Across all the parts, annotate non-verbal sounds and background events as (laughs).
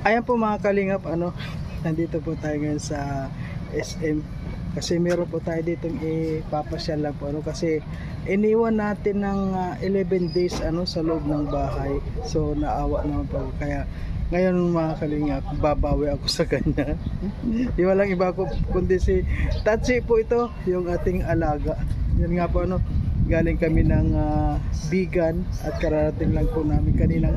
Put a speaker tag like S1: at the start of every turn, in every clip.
S1: Ayan po mga kalingap, ano, nandito po tayo ngayon sa SM. Kasi meron po tayo dito ipapasyal lang po. Ano, kasi iniwan natin ng ah, 11 days ano, sa loob ng bahay. So naawa naman po. Kaya ngayon mga kalingap, babawi ako sa kanya. (laughs) Di walang iba ko, kundi si Tatsi po ito, yung ating alaga. Yan nga po ano, galing kami ng ah, vegan at kararating lang po namin kaninang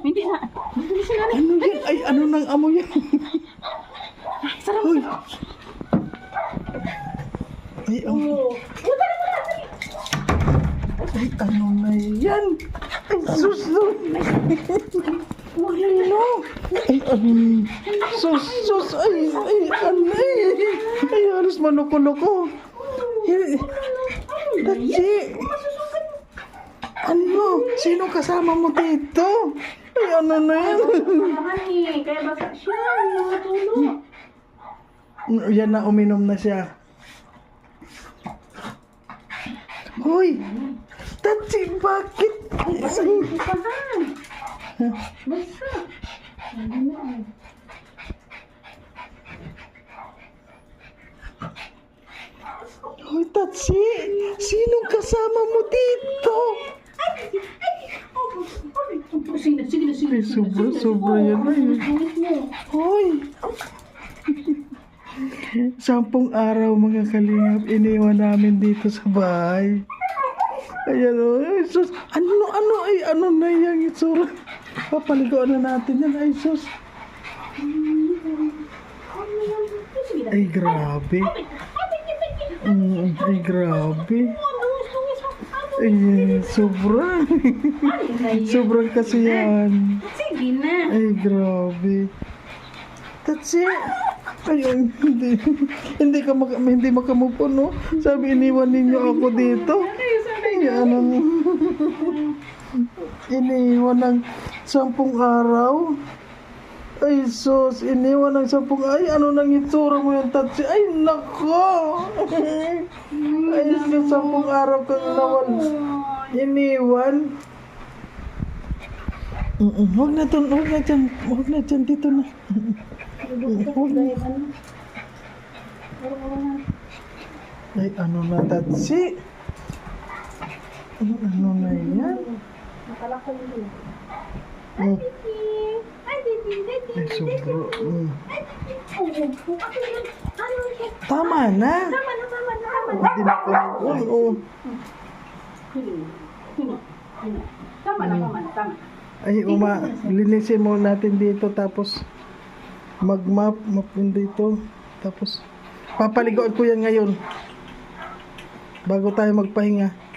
S2: hindi na. Dali si nanay.
S1: ano yan, ay, ano nang amoy yan,
S2: Sarap.
S1: Hoy. Ay, ang...
S2: Oh.
S1: Ay, ano na yan? Ay, sus, no. Ano? Ay, ano? Sus, sus, ay, ay, ano, ay, ay, halos manuko-loko. Ay, Tatsi. Ano? Sino kasama mo dito? Ay, ano na yan?
S2: Honey, kaya basa siya. Natulog.
S1: Yan na, uminom na siya. Hoy! Tatsi, bakit?
S2: Basa yung kupahan. Basa.
S1: Hoy, Tatsi! Sinong kasama mo dito?
S2: Sige na, sige na, sige na.
S1: sobra, sobra yan. Hoy! Sampung araw mga kalingap, iniwan namin dito sa bahay. Ayan o, ay sus, ano, ano, ay, ano na yung itsura? Papaligoan na natin yan, ay sus. Ay, grabe. Mm, ay, grabe.
S2: Dungis, dungis mo. Ano?
S1: Ay, sobra. (laughs) Sobrang kasi yan.
S2: Sige na.
S1: Ay, grabe. That's it. Ayun, hindi, hindi ka maka, hindi makamove on, no? Sabi, iniwan ninyo ako dito. Ay, ano, iniwan ng sampung araw. Ay, sus, iniwan ng sampung, ay, ano nang itsura mo yung tatsi? Ay, nako! Ay, sus, sampung araw kang nawan. Iniwan. Mm-mm. Huwag na dun, huwag na dyan, huwag na dyan, dito na. Huwag na. Ay, ano na, tatsi? Ay, ano na yan? Mm. Ay, sobro. Mm. Tama na. Hindi na ko. Oo.
S2: Tama na, tama na, tama.
S1: Ay, uma, linisin mo natin dito tapos mag-map, map yun dito. Tapos, papaligoan ko yan ngayon. Bago tayo magpahinga.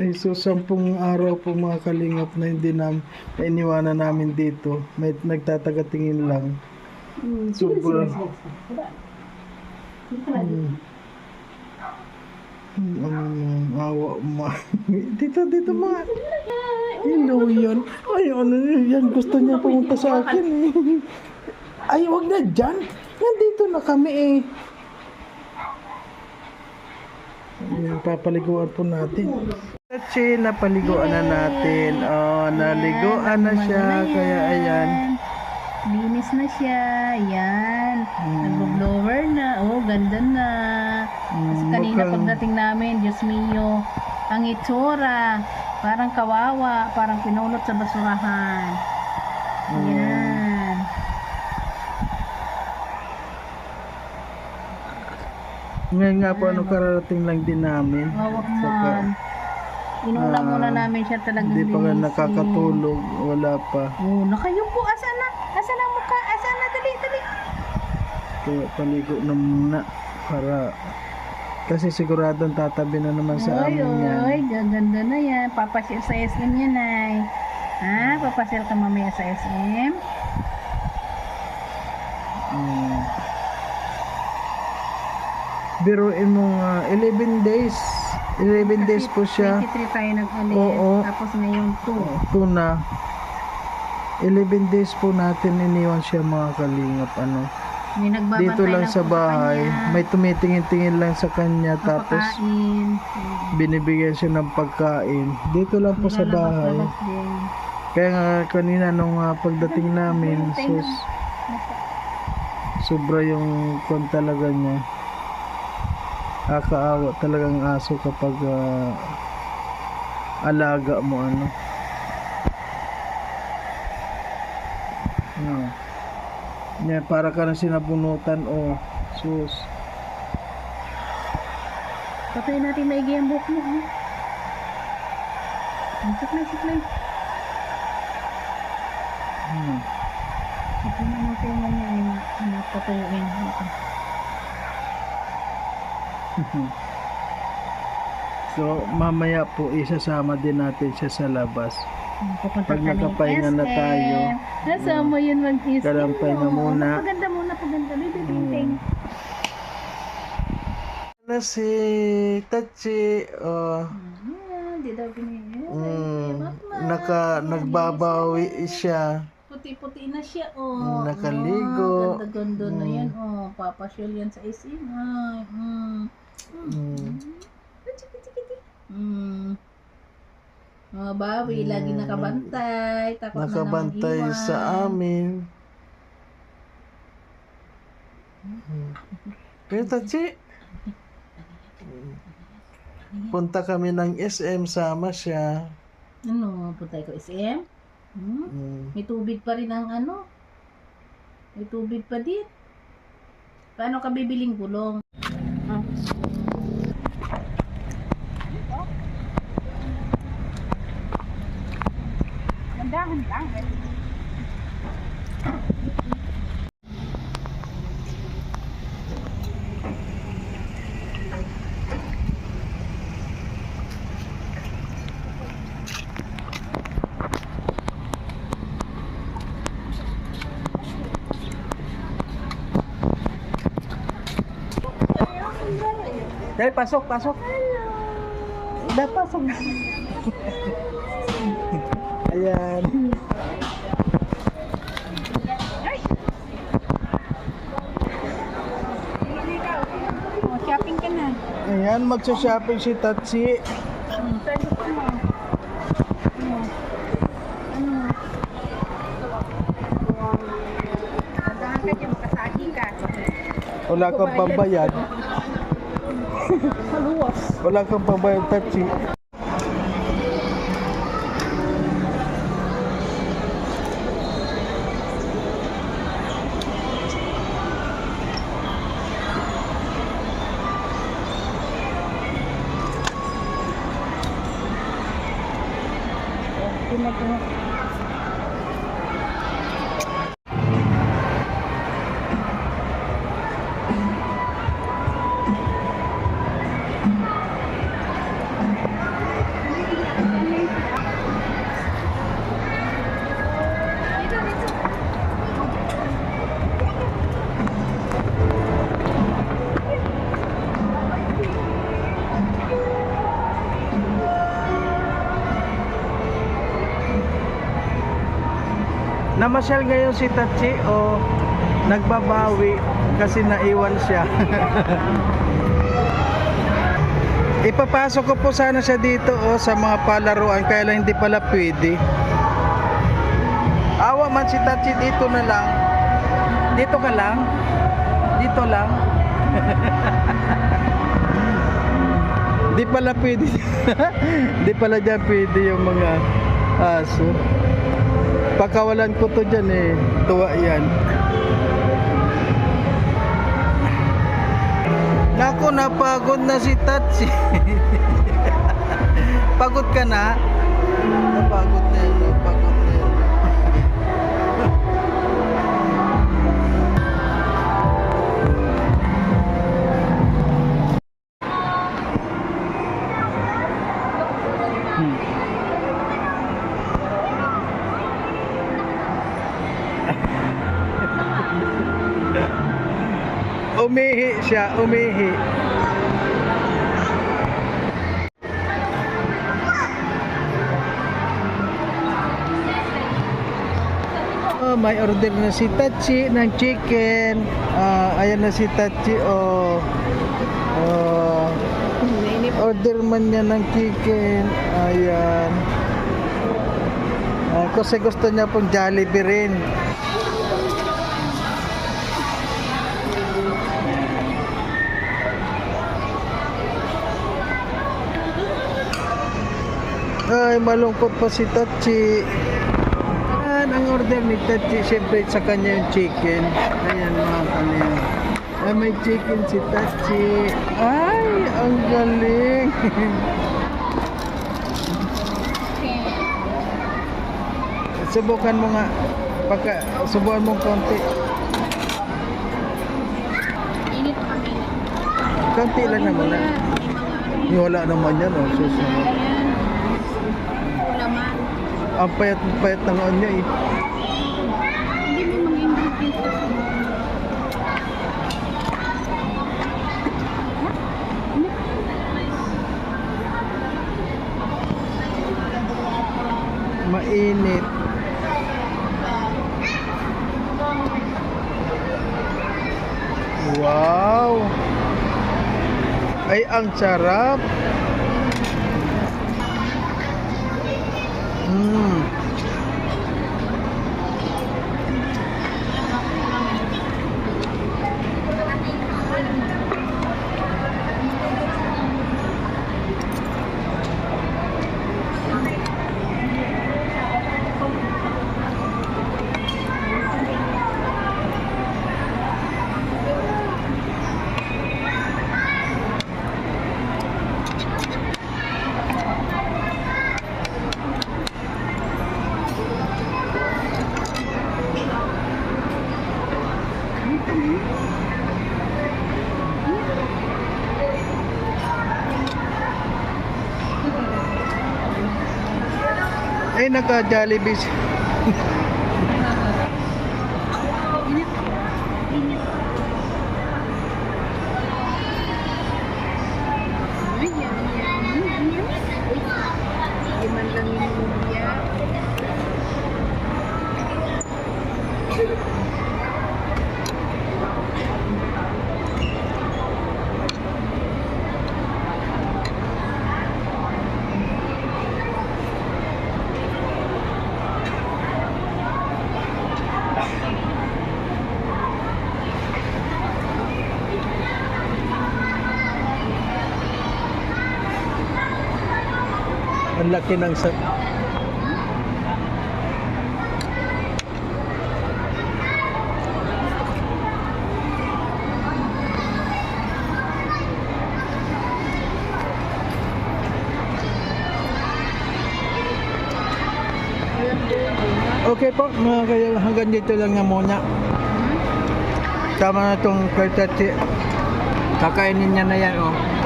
S1: Ay, so, sampung araw po mga kalingap na hindi na, na iniwanan namin dito. May nagtatagatingin lang. Hmm. Hmm, Ano yung awa ma. (laughs) dito, dito mga. Hello yun. Ay, ano yun, yan. Gusto niya pumunta sa akin eh. (laughs) Ay, wag na dyan. Nandito na kami eh. Ayan, papaliguan po natin. Kasi napaliguan na natin. Oh, naliguan na siya. Kaya ayan.
S2: Linis na siya. Yan.
S1: Hmm.
S2: Nag-blower na. Oh, ganda na. Kasi
S1: Hmm,
S2: kanina
S1: mukhang-
S2: pagdating namin, Diyos mio, ang itsura, parang kawawa, parang pinulot sa basurahan.
S1: Hmm.
S2: Yan.
S1: Ngayon nga po, ano, kararating lang din namin. Saka,
S2: man. Inuna
S1: ah,
S2: muna namin siya talagang
S1: Hindi pa nga nakakatulog. Wala pa.
S2: Oh, nakayupo. Asan na? Asan ang mukha? Asan na? Dali, dali.
S1: Kaya paligo na muna. Para... Kasi siguradong tatabi na naman sa
S2: Oy,
S1: amin yan.
S2: oy, gaganda na yan. Papasyal sa SM yan, ay. Ha? Papasyal ka mamaya sa SM?
S1: Mm. Biruin mo nga, 11 days. 11 days po siya.
S2: 23 tayo nag-alis.
S1: Oo.
S2: Tapos ngayon 2.
S1: Tuna. 11 days po natin iniwan siya mga kalingap. Ano.
S2: May
S1: Dito lang sa bahay.
S2: kanya.
S1: May tumitingin-tingin lang sa kanya. Tapos
S2: Papakain.
S1: binibigyan siya ng pagkain. Dito lang po sa bahay. Kaya nga kanina nung ah, pagdating namin, sus, sobra yung kwan talaga niya. Kakaawa talagang aso kapag ah, alaga mo ano. Hmm. Yeah, para ka na sinabunutan o sus.
S2: Patayin natin maigi ang buhok mo. Ha? Ang Siklay, siklay.
S1: Hmm.
S2: Ito na natin mo niya ay napatayuin. Ito. (laughs)
S1: So mamaya po isasama din natin siya sa labas.
S2: Pupunta
S1: Pag nakapahinga na tayo.
S2: Nasama yun mag-isip.
S1: Kailangan pahinga muna.
S2: Paganda muna, paganda. Baby, ting.
S1: Na si Tachi, oh,
S2: Ah, Di daw binigyan.
S1: mm, naka, nagbabawi siya.
S2: Puti-puti na siya, oh.
S1: Nakaligo.
S2: Ah, Ganda-ganda na
S1: Mm.
S2: yan, oh. Papasyal yan sa SM. Ay, mm.
S1: Mm.
S2: Mm. Oh, bawi, lagi
S1: Mm.
S2: nakabantay. Takot
S1: Nakabantay
S2: na
S1: sa amin. Mm. Pero Tachi, punta kami ng SM, sama siya.
S2: Ano, puntay ko SM? Hmm?
S1: Mm.
S2: May tubig pa rin ang ano. May tubig pa din. Paano ka bibiling gulong? Ah. Gandahan lang.
S1: Dali, pasok, pasok. Dali, pasok. (laughs) Ayan.
S2: Oh, shopping ka na.
S1: Ayan, magsha-shopping si Tatsi.
S2: Hmm.
S1: Wala kang pambayad. Wala kang pambayad, Tatsi. ಮಾಡ್ತೀವಿ Namasyal ngayon si Tachi o nagbabawi kasi naiwan siya. (laughs) Ipapasok ko po sana siya dito o sa mga palaruan kaya lang hindi pala pwede. Awa man si Tachi dito na lang. Dito ka lang. Dito lang. (laughs) Di pala pwede. (laughs) Di pala dyan pwede yung mga aso. Pagkawalan ko to dyan eh. Tuwa yan. Naku, napagod na si Tatsi. (laughs) Pagod ka na? Napagod na yun, siya, umihi. Oh, may order na si Tachi ng chicken. Ah, ayan na si Tachi. Oh. Oh. Order man niya ng chicken. Ayan. Ah, kasi gusto niya pong Jollibee rin. Ay, malungkot pa si Tachi. Ayan, ang order ni Tachi, siyempre sa kanya yung chicken. Ayan mga kanyan. Ay, may chicken si Tachi. Ay, ang galing. (laughs) Subukan mo nga. Pagka, subukan mo konti.
S2: Init kami.
S1: Konti lang naman. na. Wala naman yan. Oh, susunod. Ang payat-payat ng ano niya eh. Mainit. Wow! Ay, ang sarap! Mm. Ay, naka-Jollibee. si-
S2: Ay, yan, yan, yan, yan. Uy, Hindi man lang yung lumpia.
S1: Ang laki ng sa... Okay po, mga kayo, hanggang dito lang na muna. Tama na itong kartati. Kakainin niya na yan, oh.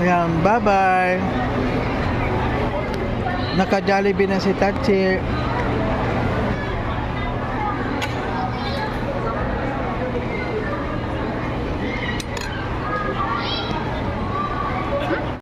S1: Ayan, bye-bye. Naka-Jollibee na si Tachi.